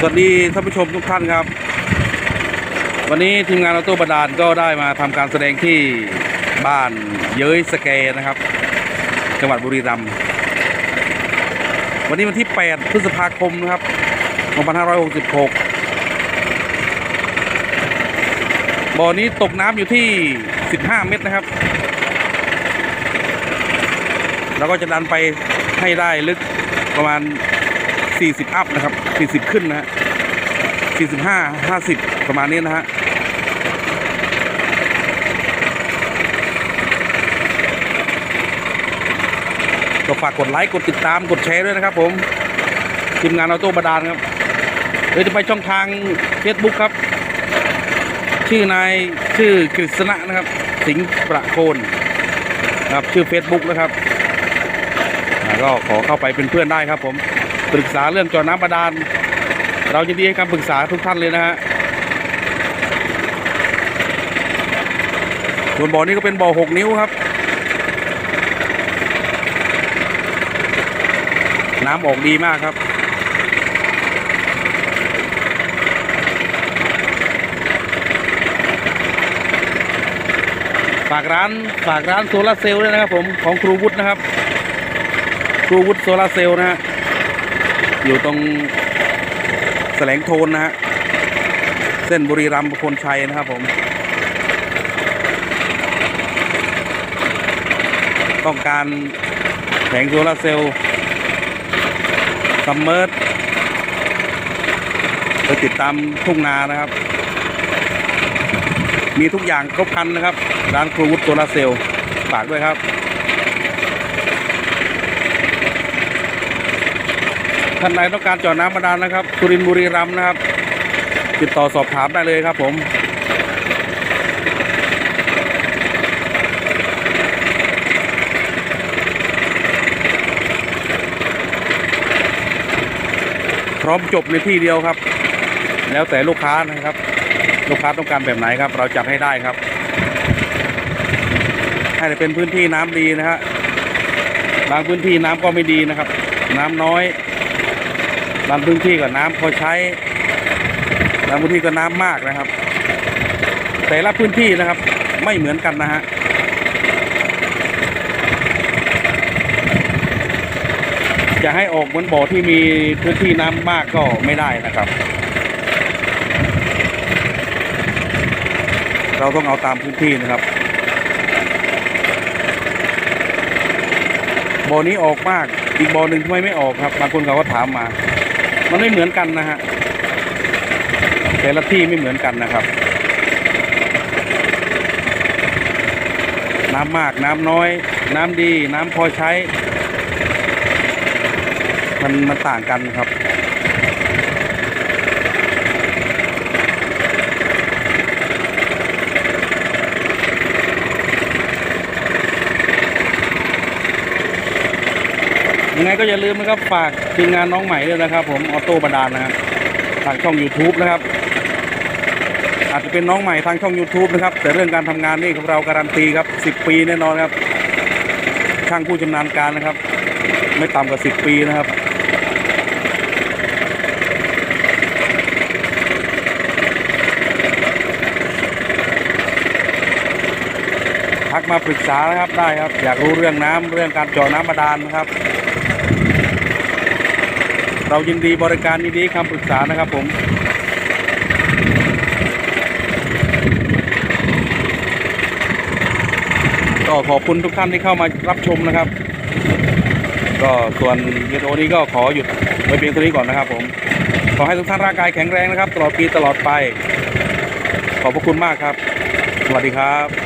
สวัสดีท่านผู้ชมทุกท่านครับ วันนี้ทีมงานออโต้บาดาลก็ได้มาทำการแสดงที่บ้านเย้ยสแกนะครับ จังหวัดบุรีรัมย์วันนี้วันที่ 8 พฤษภาคมนะครับ 2566 บ่อนี้ตกน้ำอยู่ที่ 15 เมตรนะครับ แล้วก็จะดันไปให้ได้ลึกประมาณ 40 อัพนะครับ 40 ขึ้นนะฮะ45 50 ประมาณนี้นะฮะก็ฝากกดไลค์ กดติดตาม กดแชร์ด้วยนะครับผม ทีมงานออโต้บาดาลครับ เดี๋ยวจะไปช่องทาง Facebook ครับ ชื่อนายชื่อกฤษณะนะครับ สิงห์ประโคนนะครับชื่อ Facebook นะครับ ก็ขอเข้าไปเป็นเพื่อนได้ครับผม ปรึกษาเรื่องเจอน้ำบาดาล เราจะดีให้คำปรึกษาทุกท่านเลยนะฮะส่วนบ่อนี้ก็เป็นบ่อหกนิ้วครับ น้ำออกดีมากครับฝากร้านฝากร้านโซลาร์เซลล์ด้วยนะครับผมของครูวุฒินะครับ ครูวุฒิโซลาร์เซลล์นะฮะ อยู่ตรงแสลงโทนนะฮะ เส้นบุรีรัมย์ประโคนชัยนะครับผม ต้องการแผงโซลาร์เซลล์ซัมเมอร์ไปติดตามทุ่งนานะครับ มีทุกอย่างครบครันนะครับ ร้านครูวุฒิโซลาร์เซลล์ฝากด้วยครับ ท่านใดต้องการเจาะน้ำบาดาลนะครับสุรินทร์บุรีรัมย์นะครับ ติดต่อสอบถามได้เลยครับผมพร้อมจบในที่เดียวครับ แล้วแต่ลูกค้านะครับ ลูกค้าต้องการแบบไหนครับ เราจัดให้ได้ครับ ให้เป็นพื้นที่น้ำดีนะฮะบางพื้นที่น้ำก็ไม่ดีนะครับ น้ำน้อย บางพื้นที่ก็น้ำพอใช้บางพื้นที่ก็น้ำมากนะครับ แต่ละพื้นที่นะครับไม่เหมือนกันนะฮะจะให้ออกเหมือนบ่อที่มีพื้นที่น้ำมากก็ไม่ได้นะครับ เราต้องเอาตามพื้นที่นะครับ บ่อนี้ออกมาก อีกบ่อหนึ่งทำไมไม่ออกครับ บางคนเขาก็ถามมา มันไม่เหมือนกันนะฮะแต่ละที่ไม่เหมือนกันนะครับ น้ำมากน้ำน้อย น้ำดี น้ำพอใช้ มันมันต่างกันครับ ยังไงก็อย่าลืมนะครับฝากทีมงานน้องใหม่ด้วยนะครับ ผมออโต้บาดาลนะครับทางช่อง YouTube นะครับ อาจจะเป็นน้องใหม่ทางช่อง YouTube นะครับ แต่เรื่องการทำงานนี่ของเราการันตีครับ 10 ปีแน่นอนครับ ช่างผู้ชำนาญการนะครับ ไม่ต่ำกว่า 10 ปีนะครับทักมาปรึกษานะครับได้ครับ อยากรู้เรื่องน้ำเรื่องการเจาะน้ำบาดาลนะครับ เรายินดีบริการยินดีคำปรึกษานะครับผมก็ขอบคุณทุกท่านที่เข้ามารับชมนะครับ ก็ส่วนวิดีโอนี้ก็ขอหยุดไว้เพียงเท่านี้ก่อนนะครับ ผมขอให้ทุกท่านร่างกายแข็งแรงนะครับ ตลอดปีตลอดไป ขอบพระคุณมากครับ สวัสดีครับ